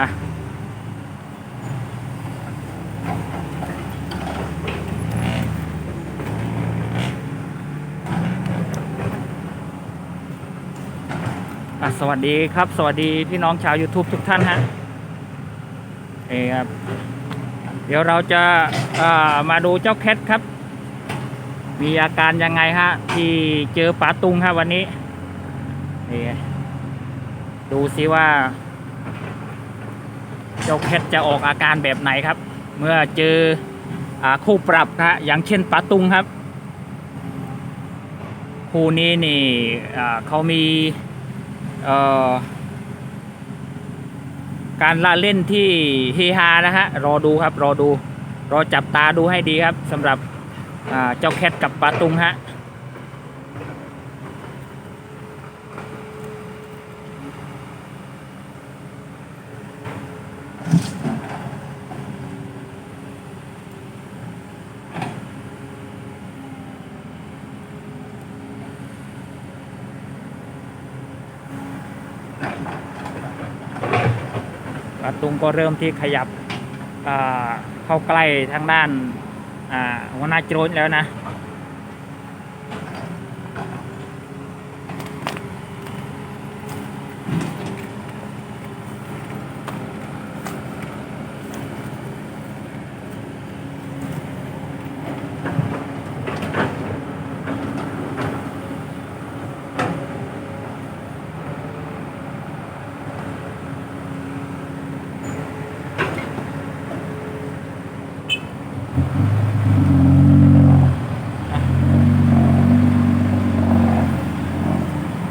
อะอะสวัสดีครับ สวัสดีพี่น้องชาว YouTube ทุกท่านฮะเอครับ เดี๋ยวเราจะามาดูเจ้าแคทครับ มีอาการยังไงฮะ ที่เจอปาตุงครับวันนี้นี่ดูซิว่า จ้าแคทจะออกอาการแบบไหนครับ เมื่อเจออคู่ปรับฮะอย่างเช่นปาตุงครับ คู่นี้นี่เขามีการละเล่นที่เฮฮานะฮะรอดูครับรอดูรอจับตาดูให้ดีครับสำหรับเจ้าแคทกับปาตุงฮะ ตรงก็เริ่มที่ขยับเข้าใกล้ทางด้านอ่าหัวหน้าโจรแล้วนะ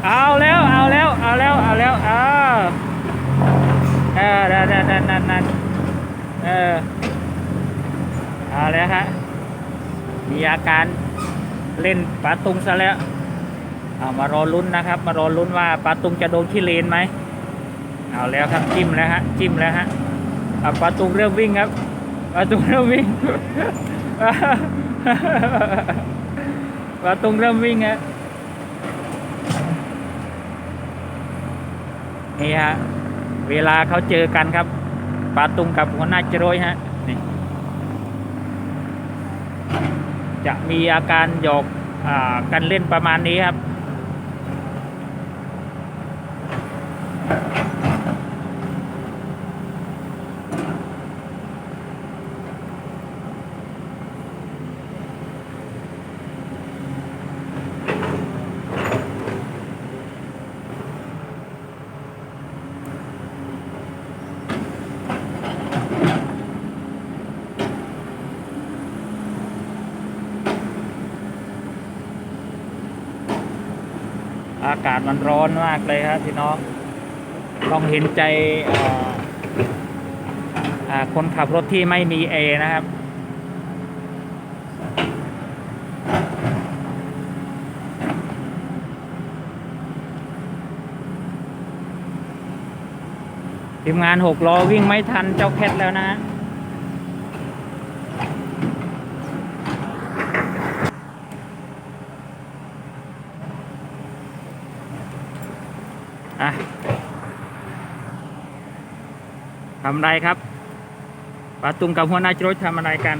เอาแล้วเอาแล้วเอาแล้วเอาแล้วเออเออนั่นนั่นนั่นนั่นนั่นเออ ฮะ มีอาการเล่นปลาตุงซะแล้ว เอามารอลุ้นนะครับ มารอลุ้นว่าปลาตุงจะโดนขี้เลนไหม เอาแล้วครับจิ้มแล้วฮะ จิ้มแล้วฮะเอาปาตุงเริ่มวิ่งครับปลาตุงเริ่มวิ่งปลาตุงเริ่มวิ่งฮะนี่ฮะ เวลาเขาเจอกันครับปลาตุงกับหัวหน้าจรวยฮะนี่ จะมีอาการหยอกอากันเล่นประมาณนี้ครับ อากาศมันร้อนมากเลยครับพี่น้องต้องเห็นใจคนขับรถที่ไม่มีเอนะครับทีมงานหกล้อวิ่งไม่ทันเจ้าแคทแล้วนะ อะทำไรครับปาตุงกับหัวหน้าจรถทำอะไรกัน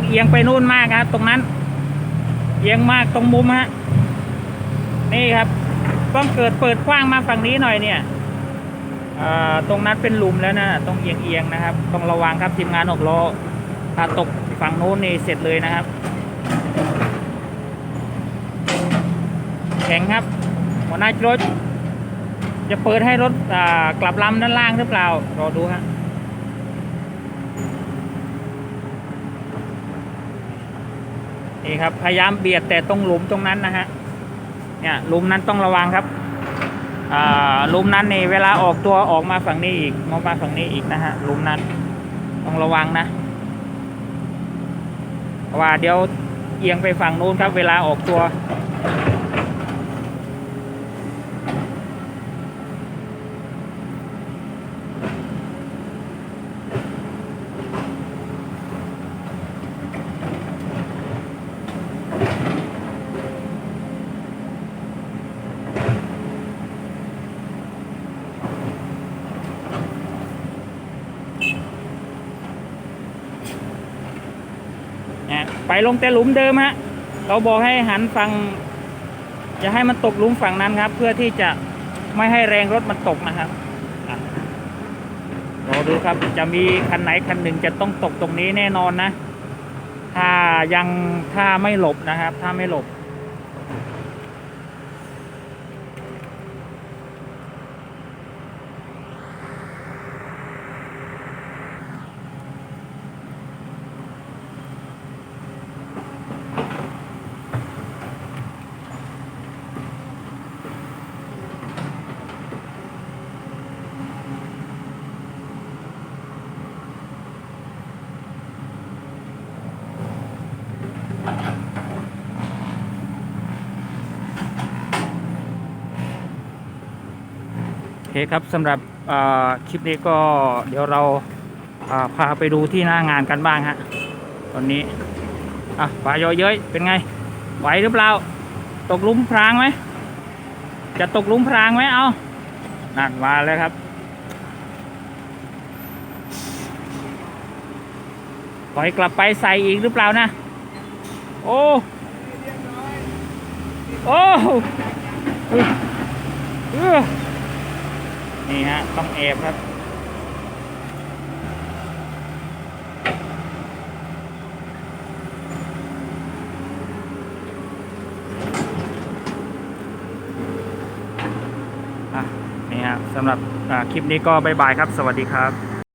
งเอียงไปนู่นมากครับ ตรงนั้น เอียงมากตรงมุมฮะนี่ครับ ต้องเกิดเปิดกว้างมาฝั่งนี้หน่อยเนี่ยตรงนั้นเป็นหลุมแล้วนะต้องเอียงเอียงนะครับ ต้องระวังครับทีมงานหกล้อถ้าตกฝั่งโน้นนี่เสร็จเลยนะครับ แข็งครับ หัวหน้ารถจะเปิดให้รถกลับลำด้านล่างหรือเปล่ารอดูฮะ นี่ครับ พยายามเบียดแต่ตรงหลุมตรงนั้นนะฮะ เนี่ยหลุมนั้นต้องระวังครับอ่าหลุมนั้นนี่เวลาออกตัวออกมาฝั่งนี้อีกมองมาฝั่งนี้อีกนะฮะหลุมนั้น ต้องระวังนะเพราะว่าเดี๋ยวเอียงไปฝั่งนู้นครับ เวลาออกตัว ไปลงแต่หลุมเดิมฮะเราบอกให้หันฝั่งอย่าให้มันตกหลุมฝั่งนั้นครับ เพื่อที่จะไม่ให้แรงรถมันตกนะครับรอดูครับจะมีคันไหนคันหนึ่งจะต้องตกตรงนี้แน่นอนนะ ถ้ายังถ้าไม่หลบนะครับ ถ้าไม่หลบ เคครับสำหรับอ่าคลิปนี้ก็เดี๋ยวเราอ่าพาไปดูที่หน้างานกันบ้างฮะตอนนี้อะปลาเยอะเย้ยเป็นไง ไหวหรือเปล่า ตกลุมพรางไหมจะตกลุมพรางไหมเอานั่นมาแล้วครับปล่อยกลับไปใส่อีกหรือเปล่านะ โอ้ โอ้ออเออ นี่ฮะ ต้องแอบครับอะนี่ฮะสำหรับคลิปนี้ก็บายบายครับ สวัสดีครับ